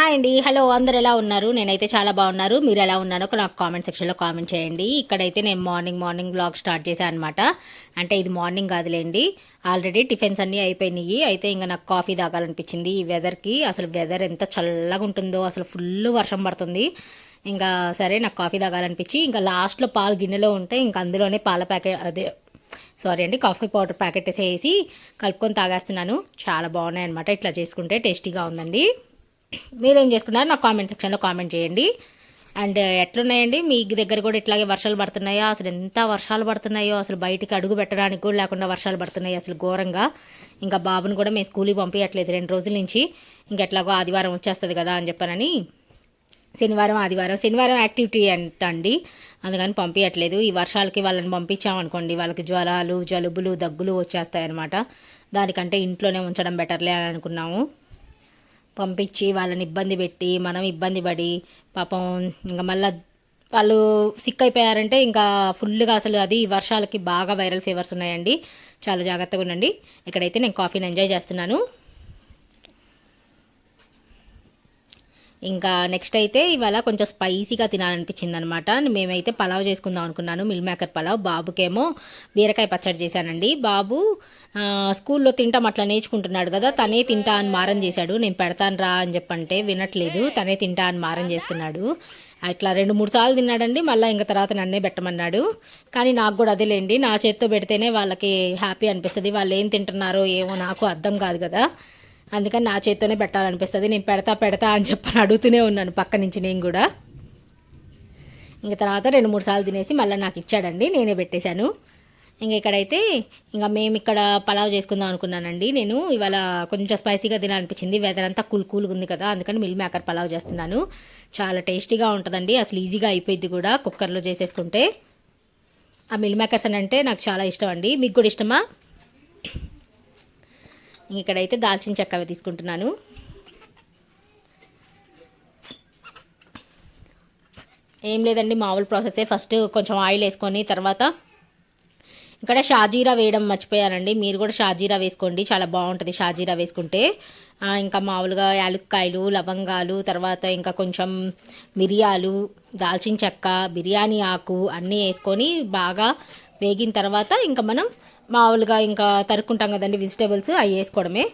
Hi అండి. Hello అందరు ఎలా ఉన్నారు? నేనైతే చాలా బాగున్నారు. మీరు ఎలా ఉన్నారో నాకు కామెంట్ సెక్షన్లో కామెంట్ చేయండి. ఇక్కడైతే నేను మార్నింగ్ మార్నింగ్ బ్లాగ్ స్టార్ట్ చేశాను అనమాట అంటే ఇది మార్నింగ్ కాదులేండి. ఆల్రెడీ టిఫిన్స్ అన్నీ అయిపోయినాయి. అయితే ఇంకా నాకు కాఫీ తాగాలనిపించింది. ఈ వెదర్కి అసలు వెదర్ ఎంత చల్లగా ఉంటుందో అసలు ఫుల్ వర్షం పడుతుంది. ఇంకా సరే నాకు కాఫీ తాగాలనిపించి ఇంకా లాస్ట్లో పాలు గిన్నెలో ఉంటే ఇంకా అందులోనే పాల ప్యాకెట్ అదే సారీ అండి కాఫీ పౌడర్ ప్యాకెట్ వేసి కలుపుకొని తాగేస్తున్నాను. చాలా బాగున్నాయి అనమాట ఇట్లా చేసుకుంటే టేస్టీగా ఉందండి. మీరేం చేసుకున్నారు నాకు కామెంట్ సెక్షన్లో కామెంట్ చేయండి. And uh, ఎట్లున్నాయండి? మీ దగ్గర కూడా ఇట్లాగే వర్షాలు పడుతున్నాయో? అసలు ఎంత వర్షాలు పడుతున్నాయో? అసలు బయటికి అడుగు పెట్టడానికి కూడా లేకుండా వర్షాలు పడుతున్నాయి అసలు ఘోరంగా. ఇంకా బాబుని కూడా మేము స్కూల్కి పంపించట్లేదు రెండు రోజుల నుంచి. ఇంకెట్లాగో ఆదివారం వచ్చేస్తుంది కదా అని చెప్పానని. శనివారం ఆదివారం. శనివారం యాక్టివిటీ అంట అండి అందుకని పంపించట్లేదు. ఈ వర్షాలకి వాళ్ళని పంపించామనుకోండి. వాళ్ళకి జ్వరాలు జలుబులు దగ్గులు వచ్చేస్తాయన్నమాట. దానికంటే ఇంట్లోనే ఉంచడం బెటర్లే అని అనుకున్నాము. పంపించి వాళ్ళని ఇబ్బంది పెట్టి మనం ఇబ్బంది పడి పాపం ఇంకా మళ్ళీ వాళ్ళు సిక్ అయిపోయారంటే ఇంకా ఫుల్గా అసలు అది వర్షాలకి బాగా వైరల్ ఫీవర్స్ ఉన్నాయండి. చాలా జాగ్రత్తగా ఉండండి. ఇక్కడైతే నేను కాఫీని ఎంజాయ్ చేస్తున్నాను. ఇంకా నెక్స్ట్ అయితే ఇవాళ కొంచెం స్పైసీగా తినాలనిపించింది అనమాట మేమైతే పలావ్ చేసుకుందాం అనుకున్నాను మిల్ మేకర్ పలావ్. బాబుకేమో బీరకాయ పచ్చడి చేశానండి. బాబు స్కూల్లో తింటాం అట్లా నేర్చుకుంటున్నాడు కదా తనే తింటా అని మారం చేశాడు. నేను పెడతాను రా అని చెప్పంటే వినట్లేదు తనే తింటా అని మారం చేస్తున్నాడు. అట్లా రెండు మూడు సార్లు తిన్నాడండి మళ్ళీ ఇంకా తర్వాత నన్నే పెట్టమన్నాడు. కానీ నాకు కూడా అదేలేండి నా చేత్తో పెడితేనే వాళ్ళకి హ్యాపీ అనిపిస్తుంది. వాళ్ళు ఏం తింటున్నారో ఏమో నాకు అర్థం కాదు కదా. అందుకని నా చేత్తోనే పెట్టాలనిపిస్తుంది. నేను పెడతా పెడతా అని చెప్పని అడుగుతూనే ఉన్నాను పక్క నుంచి నేను కూడా. ఇంక తర్వాత రెండు మూడు సార్లు తినేసి మళ్ళీ నాకు ఇచ్చాడండి నేనే పెట్టేశాను. ఇంక ఇక్కడైతే ఇంకా మేము ఇక్కడ పలావ్ చేసుకుందాం అనుకున్నానండి నేను. ఇవాళ కొంచెం స్పైసీగా తినాలనిపించింది. వెదర్ అంతా కూల్ కూల్గా ఉంది కదా అందుకని మిల్ మేకర్ పలావ్ చేస్తున్నాను. చాలా టేస్టీగా ఉంటుందండి అసలు ఈజీగా అయిపోయింది కూడా కుక్కర్లో చేసేసుకుంటే. ఆ మిల్ మేకర్స్ అని అంటే నాకు చాలా ఇష్టం అండి. మీకు కూడా ఇష్టమా? ఇక్కడైతే దాల్చిన చెక్క అవి తీసుకుంటున్నాను. ఏం లేదండి మామూలు ప్రాసెసే ఫస్ట్ కొంచెం ఆయిల్ వేసుకొని తర్వాత ఇక్కడ షాజీరా వేయడం మర్చిపోయానండి. మీరు కూడా షాజీరా వేసుకోండి. చాలా బాగుంటుంది షాజీరా వేసుకుంటే. ఇంకా మామూలుగా యాలుక్కాయలు లవంగాలు తర్వాత ఇంకా కొంచెం మిరియాలు దాల్చిన చెక్క బిర్యానీ ఆకు అన్నీ వేసుకొని బాగా వేగిన తర్వాత ఇంకా మనం మామూలుగా ఇంకా తరుక్కుంటాం కదండి వెజిటేబుల్స్ అవి వేసుకోవడమే.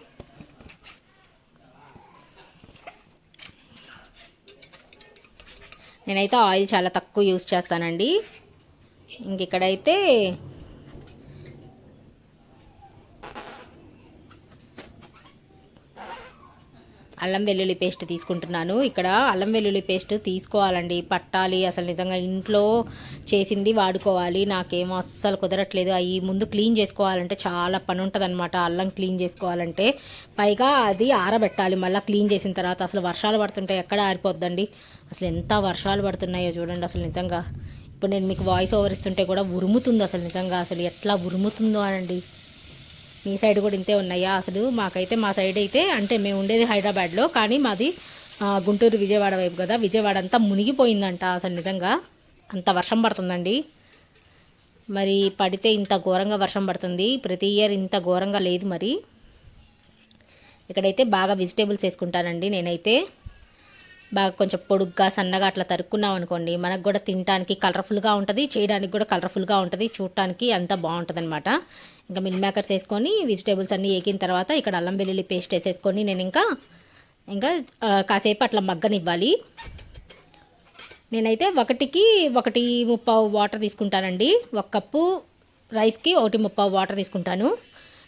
నేనైతే ఆయిల్ చాలా తక్కువ యూస్ చేస్తానండి. ఇంక ఇక్కడైతే అల్లం వెల్లుల్లి పేస్ట్ తీసుకుంటున్నాను. ఇక్కడ అల్లం వెల్లుల్లి పేస్ట్ తీసుకోవాలండి. పట్టాలి. అసలు నిజంగా ఇంట్లో చేసింది వాడుకోవాలి. నాకేమో అస్సలు కుదరట్లేదు. అవి ముందు క్లీన్ చేసుకోవాలంటే చాలా పని ఉంటుంది అనమాట అల్లం క్లీన్ చేసుకోవాలంటే. పైగా అది ఆరబెట్టాలి. మళ్ళీ క్లీన్ చేసిన తర్వాత అసలు వర్షాలు పడుతుంటే ఎక్కడ ఆరిపోద్దండి? అసలు ఎంత వర్షాలు పడుతున్నాయో చూడండి అసలు నిజంగా. ఇప్పుడు నేను మీకు వాయిస్ ఓవర్ ఇస్తుంటే కూడా ఉరుముతుంది అసలు నిజంగా. అసలు ఎట్లా ఉరుముతుందో అనండి. మీ సైడ్ కూడా ఇంతే ఉన్నాయా? అసలు మాకైతే మా సైడ్ అయితే అంటే మేము ఉండేది హైదరాబాద్లో కానీ మాది గుంటూరు విజయవాడ వైపు కదా. విజయవాడ అంతా మునిగిపోయిందంట అసలు నిజంగా. అంత వర్షం పడుతుందండి. మరి పడితే ఇంత ఘోరంగా వర్షం పడుతుంది. ప్రతి ఇయర్ ఇంత ఘోరంగా లేదు మరి. ఇక్కడైతే బాగా వెజిటేబుల్స్ వేసుకుంటానండి నేనైతే. బాగా కొంచెం పొడుగ్గా సన్నగా అట్లా తరుక్కున్నాం అనుకోండి మనకు కూడా తినడానికి కలర్ఫుల్గా ఉంటుంది చేయడానికి కూడా కలర్ఫుల్గా ఉంటుంది చూడటానికి అంతా బాగుంటుంది అనమాట ఇంకా మిల్ మేకర్స్ వేసుకొని వెజిటేబుల్స్ అన్నీ వేగిన తర్వాత ఇక్కడ అల్లం వెల్లుల్లి పేస్ట్ వేసేసుకొని నేను ఇంకా ఇంకా కాసేపు అట్లా మగ్గనివ్వాలి. నేనైతే ఒకటికి ఒకటి ముప్పావు వాటర్ తీసుకుంటానండి. ఒక కప్పు రైస్కి ఒకటి ముప్పావు వాటర్ తీసుకుంటాను.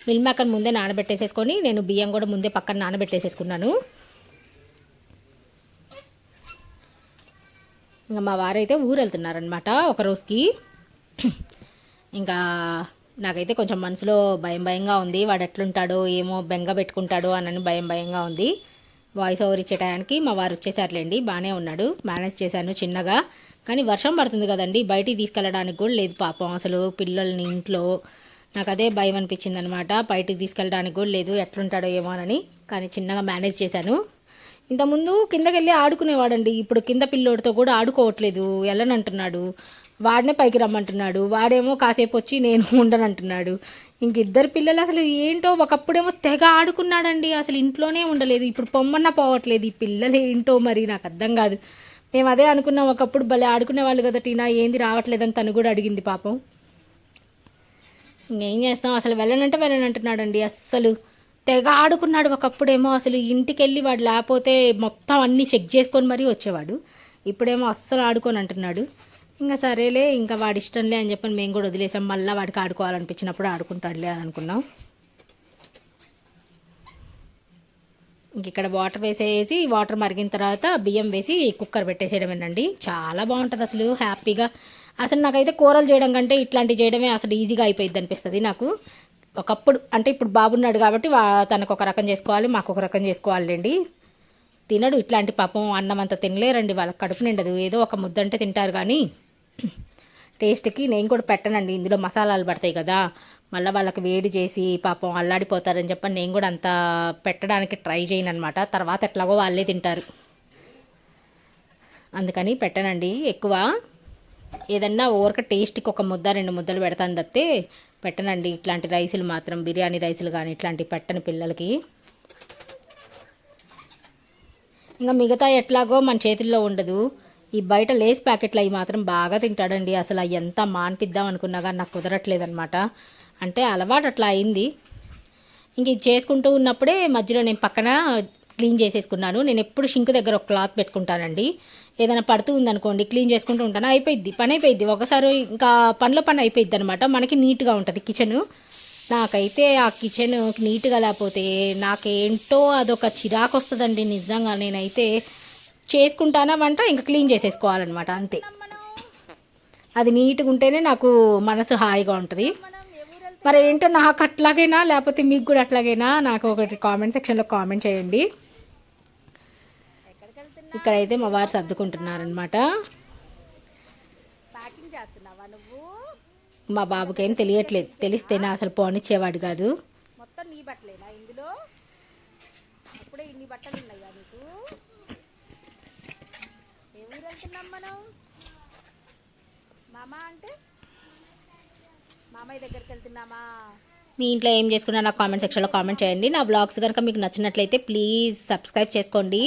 మిల్ మేకర్ ముందే నానబెట్టేసేసుకొని నేను బియ్యం కూడా ముందే పక్కన నానబెట్టేసేసుకున్నాను. ఇంకా మా వారైతే ఊరు వెళ్తున్నారనమాట ఒక రోజుకి. ఇంకా నాకైతే కొంచెం మనసులో భయం భయంగా ఉంది. వాడు ఎట్లుంటాడో ఏమో బెంగ పెట్టుకుంటాడో అని భయం భయంగా ఉంది. వాయిస్ ఓవర్ ఇచ్చే టయానికి మా వారు వచ్చేసారులేండి. బాగానే ఉన్నాడు. మేనేజ్ చేశాను చిన్నగా. కానీ వర్షం పడుతుంది కదండి. బయటికి తీసుకెళ్ళడానికి కూడా లేదు పాపం. అసలు పిల్లల్ని ఇంట్లో నాకు అదే భయం అనిపించింది అనమాట బయటికి తీసుకెళ్ళడానికి కూడా లేదు. ఎట్లుంటాడో ఏమో అని కానీ చిన్నగా మేనేజ్ చేశాను. ఇంతకుముందు కిందకి వెళ్ళి ఆడుకునేవాడండి. ఇప్పుడు కింద పిల్లోడితో కూడా ఆడుకోవట్లేదు. వెళ్ళనంటున్నాడు వాడినే పైకి రమ్మంటున్నాడు. వాడేమో కాసేపు వచ్చి నేను ఉండనంటున్నాడు. ఇంక ఇద్దరు పిల్లలు అసలు ఏంటో ఒకప్పుడేమో తెగ ఆడుకున్నాడండి. అసలు ఇంట్లోనే ఉండలేదు. ఇప్పుడు పొమ్మన్నా పోవట్లేదు. ఈ పిల్లలు ఏంటో మరి నాకు అర్థం కాదు. మేము అదే అనుకున్నాం. ఒకప్పుడు భలే ఆడుకునే వాళ్ళు కదా టీనా? ఏంది రావట్లేదని తను కూడా అడిగింది పాపం. ఇంకేం చేస్తాం? అసలు వెళ్ళనంటే వెళ్ళనంటున్నాడండి అస్సలు. తెగ ఆడుకున్నాడు ఒకప్పుడేమో అసలు ఇంటికి వెళ్ళి వాడు లేకపోతే మొత్తం అన్నీ చెక్ చేసుకొని మరీ వచ్చేవాడు. ఇప్పుడేమో అస్సలు ఆడుకొని అంటున్నాడు. ఇంకా సరేలే ఇంకా వాడి ఇష్టంలే అని చెప్పని మేము కూడా వదిలేసాం. మళ్ళీ వాడికి ఆడుకోవాలనిపించినప్పుడు ఆడుకుంటాడులే అని అనుకున్నాం. ఇంక ఇక్కడ వాటర్ వేసేసి వాటర్ మరిగిన తర్వాత బియ్యం వేసి కుక్కర్ పెట్టేసేయడమేనండి చాలా బాగుంటుంది అసలు హ్యాపీగా. అసలు నాకైతే కూరలు చేయడం కంటే ఇట్లాంటివి చేయడమే అసలు ఈజీగా అయిపోయింది అనిపిస్తుంది నాకు. ఒకప్పుడు అంటే ఇప్పుడు బాబున్నాడు కాబట్టి వా- తనకు ఒక రకం చేసుకోవాలి మాకు ఒక రకం చేసుకోవాలండి. తినడు ఇట్లాంటి పాపం అన్నం అంత తినలేరండి వాళ్ళకి కడుపు నిండదు. ఏదో ఒక ముద్ద అంటే తింటారు కానీ టేస్ట్కి నేను కూడా పెట్టనండి. ఇందులో మసాలాలు పడతాయి కదా మళ్ళీ వాళ్ళకి వేడి చేసి పాపం అల్లాడిపోతారని చెప్పని నేను కూడా అంత పెట్టడానికి ట్రై చేయను అనమాట తర్వాత ఎట్లాగో వాళ్ళే తింటారు. అందుకని పెట్టనండి ఎక్కువ. ఏదన్నా ఊరక టేస్ట్కి ఒక ముద్ద రెండు ముద్దలు పెడతాను తప్పితే పెట్టనండి. ఇట్లాంటి రైసులు మాత్రం బిర్యానీ రైసులు కానీ ఇట్లాంటివి పెట్టను పిల్లలకి. ఇంకా మిగతా ఎట్లాగో మన చేతుల్లో ఉండదు. ఈ బయట లేస్ ప్యాకెట్లు అవి మాత్రం బాగా తింటాడండి. అసలు అవి ఎంత మాన్పిద్దాం అనుకున్నా కానీ నాకు కుదరట్లేదనమాట అంటే అలవాటు అట్లా అయింది. ఇంక ఇది చేసుకుంటూ ఉన్నప్పుడే మధ్యలో నేను పక్కన క్లీన్ చేసేసుకున్నాను. నేను ఎప్పుడు షింక్ దగ్గర ఒక క్లాత్ పెట్టుకుంటానండి. ఏదైనా పడుతూ ఉందనుకోండి క్లీన్ చేసుకుంటూ ఉంటాను అయిపోయిద్ది పని అయిపోయిద్ది. ఒకసారి ఇంకా పనిలో పని అయిపోయిద్ది అనమాట మనకి నీట్గా ఉంటుంది కిచెన్ నాకైతే ఆ కిచెన్ నీట్గా లేకపోతే నాకేంటో అదొక చిరాకు వస్తుందండి నిజంగా. నేనైతే చేసుకుంటానా వంట ఇంకా క్లీన్ చేసేసుకోవాలన్నమాట అంతే. అది నీట్గా ఉంటేనే నాకు మనసు హాయిగా ఉంటుంది. మరి ఏంటో నాకు అట్లాగైనా లేకపోతే మీకు కూడా అట్లాగైనా నాకు ఒకటి కామెంట్ సెక్షన్లో కామెంట్ చేయండి. ఇక్కడైతే మా వారు సర్దుకుంటున్నారనమాట మా బాబుకి ఏం తెలియట్లేదు. తెలిస్తేనే అసలు పోనిచ్చేవాడు కాదు. మొత్తం నీ బట్టలేనా ఇందులో? అప్పుడే ఇన్ని బట్టలు ఉన్నాయా నీకు? ఏ ఊరు వెళ్తున్నాం మనం? మామ అంటే? మామయ్య దగ్గరికి వెళ్తున్నామా? మీ ఇంట్లో ఏం చేసుకున్నా నాకు కామెంట్ సెక్షన్లో కామెంట్ చేయండి. నా బ్లాగ్స్ కనుక మీకు నచ్చినట్లయితే ప్లీజ్ సబ్స్క్రైబ్ చేసుకోండి.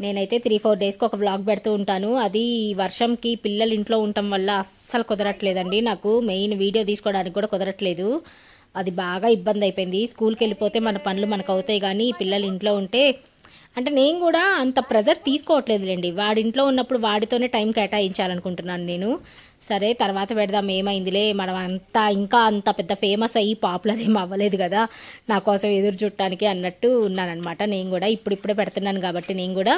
నేనైతే త్రీ ఫోర్ డేస్కి ఒక వ్లాగ్ పెడుతూ ఉంటాను. అది వర్షంకి పిల్లలు ఇంట్లో ఉండటం వల్ల అస్సలు కుదరట్లేదండి. నాకు మెయిన్ వీడియో తీసుకోవడానికి కూడా కుదరట్లేదు. అది బాగా ఇబ్బంది అయిపోయింది. స్కూల్కి వెళ్ళిపోతే మన పనులు మనకు అవుతాయి కానీ పిల్లలు ఇంట్లో ఉంటే అంటే నేను కూడా అంత ప్రెజర్ తీసుకోవట్లేదులేండి. వాడి ఇంట్లో ఉన్నప్పుడు వాడితోనే టైం కేటాయించాలనుకుంటున్నాను నేను. సరే తర్వాత పెడదాం ఏమైందిలే మనం అంతా ఇంకా అంత పెద్ద ఫేమస్ అయ్యి పాపులర్ ఏం అవ్వలేదు కదా నా కోసం ఎదురు చుట్టానికి అన్నట్టు ఉన్నానమాట నేను కూడా ఇప్పుడిప్పుడే పెడుతున్నాను కాబట్టి నేను కూడా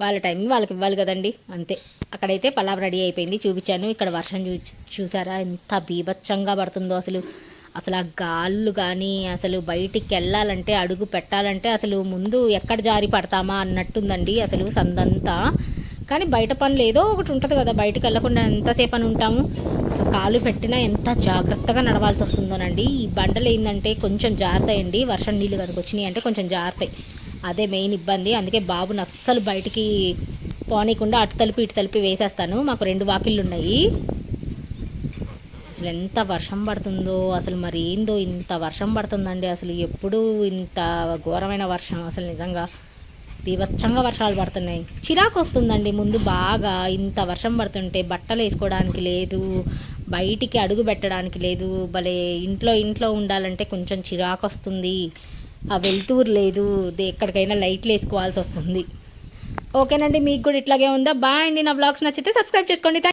వాళ్ళ టైం వాళ్ళకి ఇవ్వాలి కదండి అంతే. అక్కడైతే పలావ్ రెడీ అయిపోయింది చూపించాను. ఇక్కడ వర్షం చూ చూసారా ఎంత బీభత్సంగా పడుతుందో అసలు. అసలు ఆ గాళ్ళు కానీ అసలు బయటికి వెళ్ళాలంటే అడుగు పెట్టాలంటే అసలు ముందు ఎక్కడ జారి పడతామా అన్నట్టుందండి అసలు సందంతా. కానీ బయట పనులు ఏదో ఒకటి ఉంటుంది కదా బయటకు వెళ్ళకుండా ఎంతసేపు అని ఉంటాము. అసలు కాలు పెట్టినా ఎంత జాగ్రత్తగా నడవాల్సి వస్తుందోనండి. ఈ బండలు ఏంటంటే కొంచెం జారుతాయండి. వర్షం నీళ్ళు కనుక వచ్చినాయి అంటే కొంచెం జాగ్రత్త అదే మెయిన్ ఇబ్బంది. అందుకే బాబుని అస్సలు బయటికి పోనీయకుండా అటు తలుపు ఇటు తలుపు వేసేస్తాను. మాకు రెండు వాకిళ్ళు ఉన్నాయి. అసలు ఎంత వర్షం పడుతుందో అసలు మరి ఏందో ఇంత వర్షం పడుతుందండి. అసలు ఎప్పుడు ఇంత ఘోరమైన వర్షం. అసలు నిజంగా బీభత్సంగా వర్షాలు పడుతున్నాయి. చిరాకు వస్తుందండి ముందు బాగా. ఇంత వర్షం పడుతుంటే బట్టలు వేసుకోవడానికి లేదు బయటికి అడుగు పెట్టడానికి లేదు. భలే ఇంట్లో ఇంట్లో ఉండాలంటే కొంచెం చిరాకు వస్తుంది ఆ వెళ్తూరు లేదు. ఎక్కడికైనా లైట్లు వేసుకోవాల్సి వస్తుంది. ఓకేనండి మీకు కూడా ఇట్లాగే ఉందా? బాయ్ అండి. నా బ్లాగ్స్ నచ్చితే సబ్స్క్రైబ్ చేసుకోండి.